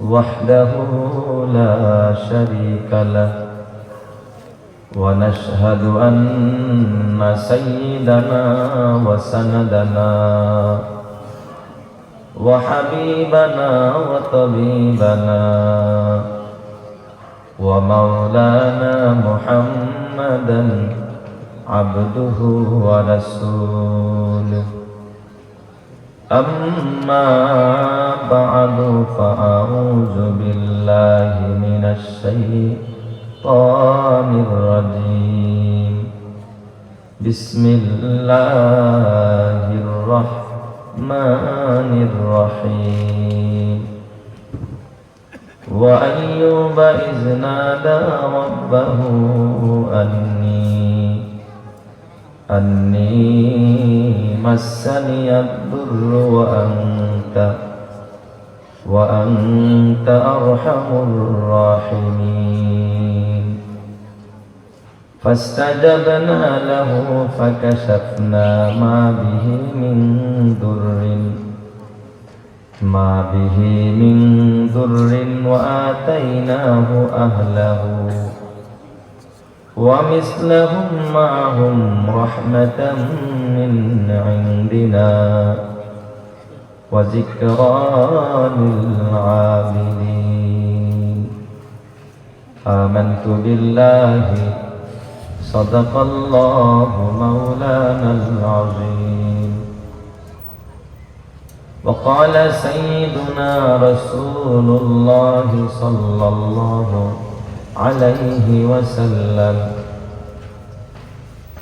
وحده لا شريك له. ونشهد أن سيدنا وسندنا وحبيبنا وطبيبنا ومولانا محمدا عبده ورسوله. أما بعد فأعوذ بالله من الشيطان الرجيم. بسم الله الرحمن الرحيم. وأيوب إذ نادى ربه أني أني مسني الضر وأنت وأنت أرحم الراحمين. فاستجبنا له فكشفنا ما به من ضر. ما به من ضر وآتيناه أهله. ومثلهم معهم رحمة من عندنا. وذكرى للعابدين آمنت بالله صدق الله مولانا العظيم. وقال سيدنا رسول الله صلى الله عليه وسلم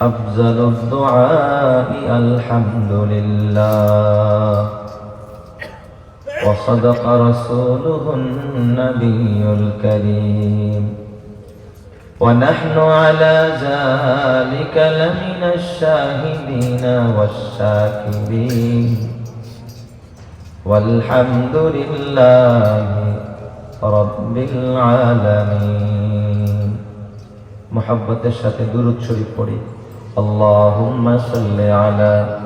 أفضل الدعاء الحمد لله. وصدق رسوله النبي الكريم ونحن على ذلك لمن الشاهدين والشاكرين والحمد لله رب العالمين محبت الشاكر درود شريف اللهم صل على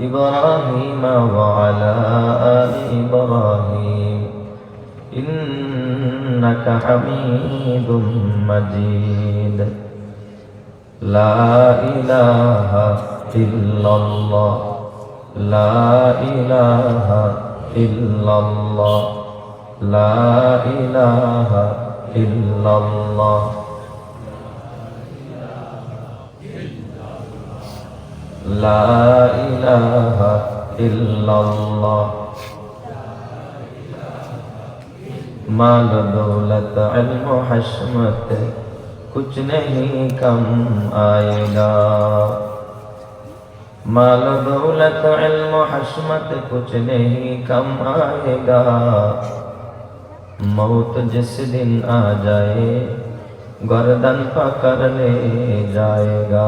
إبراهيم وعلى آل إبراهيم إنك حميد مجيد لا إله إلا الله لا إله إلا إلا الله لا إله إلا الله لا إله إلا الله مال دولت علم حشمت کچھ نہیں کم آئے گا مال دولت علم حشمت کچھ نہیں کم آئے گا موت جس دن آ جائے گردن پکڑ لے جائے گا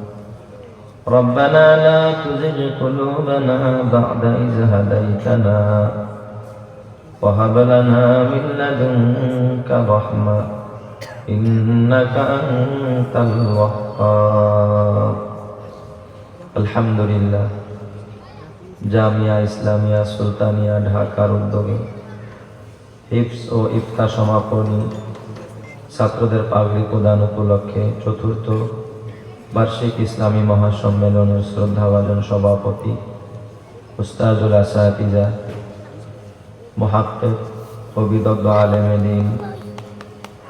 ربنا لا تزغ قلوبنا بعد إذ هديتنا وهب لنا من لدنك رحمة إنك أنت الوهاب আলহামদুলিল্লাহ জামিয়া ইসলামিয়া সুলতানিয়া ঢাকার উদ্যোগে হিপস ও ইফতা সমাপনী ছাত্রদের পাগড়ি প্রদান উপলক্ষে চতুর্থ বার্ষিক ইসলামী মহাসম্মেলনের শ্রদ্ধাভাজন সভাপতি উস্তাজুল আসাতিজা মহাক্কেব অভিদগ্ধ আলেমে দিন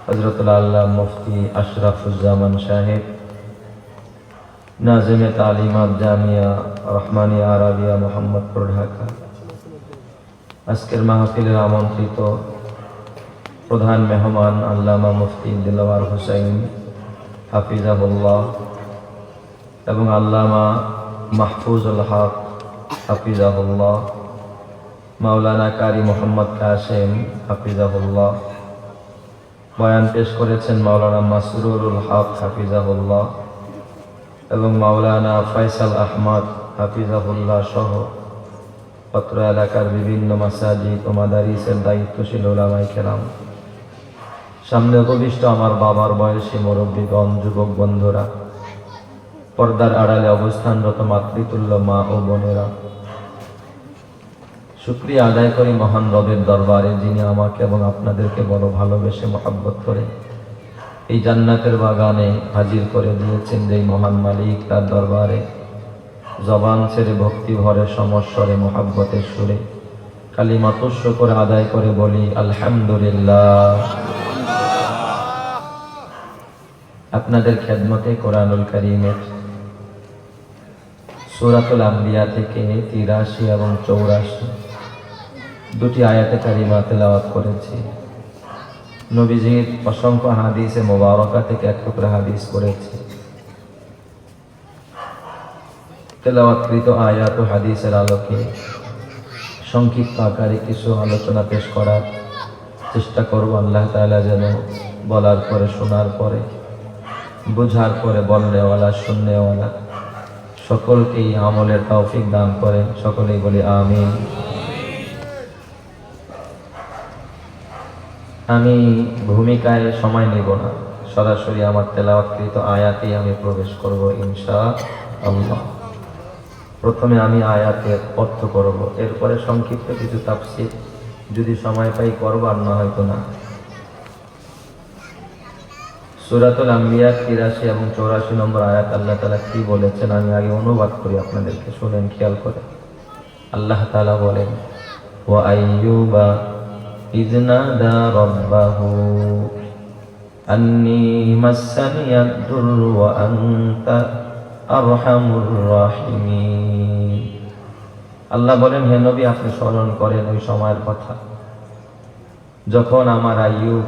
হজরতুল আল্লাহ মুফতি আশরাফুজ্জামান সাহেব, নাজমে তালিমাত জামিয়া রহমানিয়া আরাবিয়া মোহাম্মদপুর, ঢাকা। আজকের মাহফিলের আমন্ত্রিত প্রধান মেহমান আল্লামা মুফতি দিলওয়ার হুসাইন হাফিজাহুল্লাহ এবং আল্লামা মাহফুজুল হক, হাফিজাহুল্লাহ, মাওলানা কারি মোহাম্মদ কাসেম, হাফিজাহুল্লাহ, বয়ান পেশ করেছেন মাওলানা মাসরুরুল হক, হাফিজাহুল্লাহ, এবং মাওলানা ফয়সাল আহমদ, হাফিজাহুল্লাহ সহ পত্র এলাকার বিভিন্ন মাসাজিদ ও মাদারিসের দায়িত্বশীল ওলামাই কেরাম। সামনে উপবিষ্ট আমার বাবার বয়সী মুরব্বীগণ, যুবক বন্ধুরা পর্দার আড়ালে অবস্থানরত মাতৃতুল্য মা ও বোনেরা। শুক্রিয়া আদায় করি মহান রবের দরবারে, যিনি আমাকে এবং আপনাদেরকে বড় ভালোবেসে মহাব্বত করে এই জান্নাতের বাগানে হাজির করে দিয়েছেন যেই মহান মালিক তার দরবারে। জবান ছেড়ে, ভক্তি ভরে, সমস্বরে, মহাব্বতের সুরে কালী মাতস্য করে আদায় করে বলি, আলহামদুলিল্লাহ। আপনাদের খেদমতে কোরআনুল করিমের সুরাতুল আম্বিয়া থেকে তিরাশি এবং চৌরাশি। দুটি আয়াতে কারিমা তেলাওয়াত করেছি। নবীজির অসংখ্য হাদিসে মোবারকা থেকে এক টুকরা হাদিস করেছি তেলাওয়াতকৃত আয়াত ও হাদিসের আলোকে সংক্ষিপ্ত আকারে কিছু আলোচনা পেশ করার চেষ্টা করব আল্লাহ তালা যেন বলার পরে শোনার পরে, বুঝার পরে বলনেওয়ালা, শুননেওয়ালা। সকলকেই আমলের তৌফিক দান করেন। সকলেই বলি আমিন। আমি ভূমিকায় সময় নেব না। সরাসরি আমার তেলাওয়াতকৃত আয়াতেই আমি প্রবেশ করব ইনশা আল্লাহ প্রথমে আমি আয়াতের অর্থ করব। এরপরে সংক্ষিপ্ত কিছু তাফসির। যদি সময় পাই করব, আর না হয়তো না। সুরাতুল আম্বিয়া তিরাশি এবং চৌরাশি নম্বর আয়াত আল্লাহ তালা কি বলেছেন আমি আগে অনুবাদ করি আপনাদেরকে, শুনেন, খেয়াল করে। আল্লাহ তালা বলেন ও আইয়ু বা রব্বাহু, আন্নি মাসানিয়া দুর ওয়া আনতা আরহামুর আল্লাহ বলেন, হে নবী, আপনি স্মরণ করেন ওই সময়ের কথা। যখন আমার আইয়ুব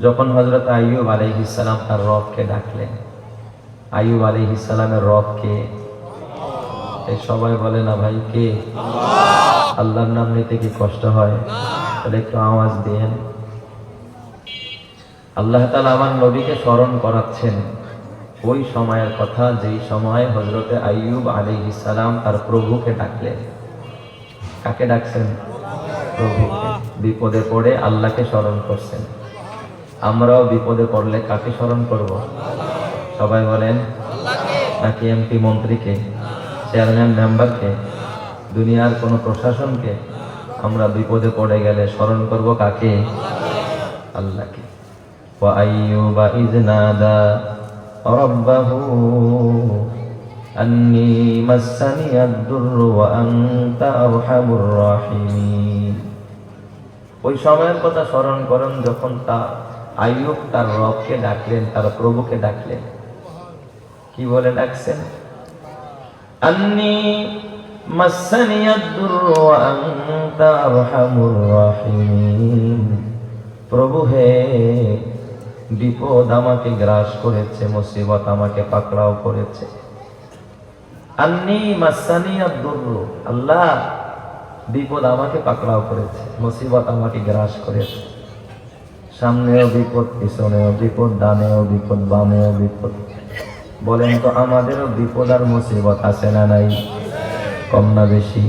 যখন হজরত আইয়ুব আলাইহিসালাম তার রবকে ডাকলেন, আইয়ুব আলাইহিসালামের রবকে এই সবাই বলে, না ভাই, কে? আল্লাহর নাম নিতে কি কষ্ট হয়? তাহলে একটু আওয়াজ দিয়েন। আল্লাহ তালা আমার নবীকে স্মরণ করাচ্ছেন। ওই সময়ের কথা, যেই সময় হজরতে আইয়ুব আলী সালাম তার প্রভুকে ডাকলেন। কাকে ডাকছেন? প্রভুকে। বিপদে পড়ে আল্লাহকে স্মরণ করছেন। আমরাও বিপদে পড়লে কাকে স্মরণ করব সবাই বলেন নাকি এমপি মন্ত্রীকে চেয়ারম্যান মেম্বারকে দুনিয়ার কোনো প্রশাসনকে আমরা বিপদে পড়ে গেলে স্মরণ করব কাকে আল্লাহকে وأيوب إذ نادى ربه أني مسني الضر وأنت أرحم الراحمين ওই সময়ের কথা স্মরণ করেন যখন তা আইয়ুব তার রবকে ডাকলেন, তার প্রভুকে ডাকলেন। কি বলে ডাকছেন? আন্নি প্রভু হে, বিপদ আমাকে গ্রাস করেছে, মুসিবত আমাকে পাকড়াও করেছে। আন্নি মাসানি আদ-দুরর আল্লাহ, বিপদ আমাকে পাকড়াও করেছে, মুসিবত আমাকে গ্রাস করেছে। সামনেও বিপদ, পিছনেও বিপদ, ডানেও বিপদ, বামেও বিপদ। বলেন তো, আমাদেরও বিপদ আর মুসিবত আছে না নাই? কম না বেশি?